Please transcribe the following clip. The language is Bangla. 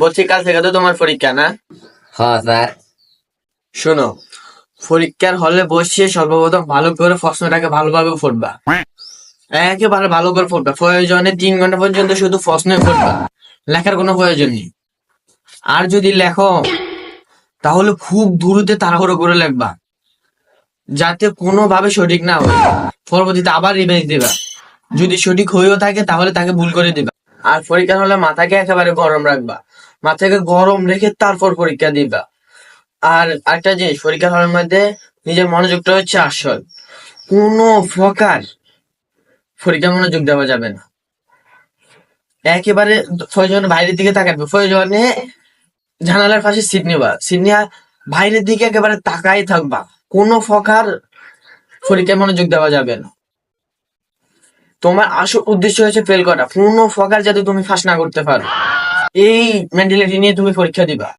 বলছি কাল থেকে তো তোমার পরীক্ষা না? হ্যাঁ স্যার। শোনো পরীক্ষার হলে বসে সর্বপ্রথম ভালো করে প্রশ্নটাকে ভালোভাবে পড়বা। একেবারে ভালো করে পড়বা। প্রয়োজনে তিন ঘণ্টা পর্যন্ত শুধু প্রশ্নই পড়বা। লেখার কোনো প্রয়োজন নেই। আর যদি লেখো তাহলে খুব দ্রুত তাড়াহুড়ো করে লিখবা। যাতে কোনোভাবে সঠিক না হয়। পরবর্তীতে আবার রিভাইজ দিবা। যদি সঠিক হয়েও থাকে তাহলে তাকে ভুল করে দিবা। আর পরীক্ষা হলে মাথাকে একেবারে গরম রাখবা। মাথাকে গরম রেখে তারপর পরীক্ষা দিবা। আর একটা জিনিস, পরীক্ষা হলের মধ্যে নিজের মনোযোগটা হচ্ছে আসল। কোনো প্রকার পরীক্ষা মনোযোগ দেওয়া যাবে না। একেবারে প্রয়োজনে বাইরের দিকে তাকাবে। প্রয়োজনে জানালার পাশে সিট নিবা। সিট নিয়ে বাইরের দিকে একেবারে তাকাই থাকবা। কোনো প্রকার পরীক্ষায় মনোযোগ দেওয়া যাবে না। তোমার আসল উদ্দেশ্য হচ্ছে ফেল করা। কোনো ফকার যাতে তুমি ফাঁস না করতে পারো। এই মেন্টালিটি নিয়ে তুমি পরীক্ষা দিবা।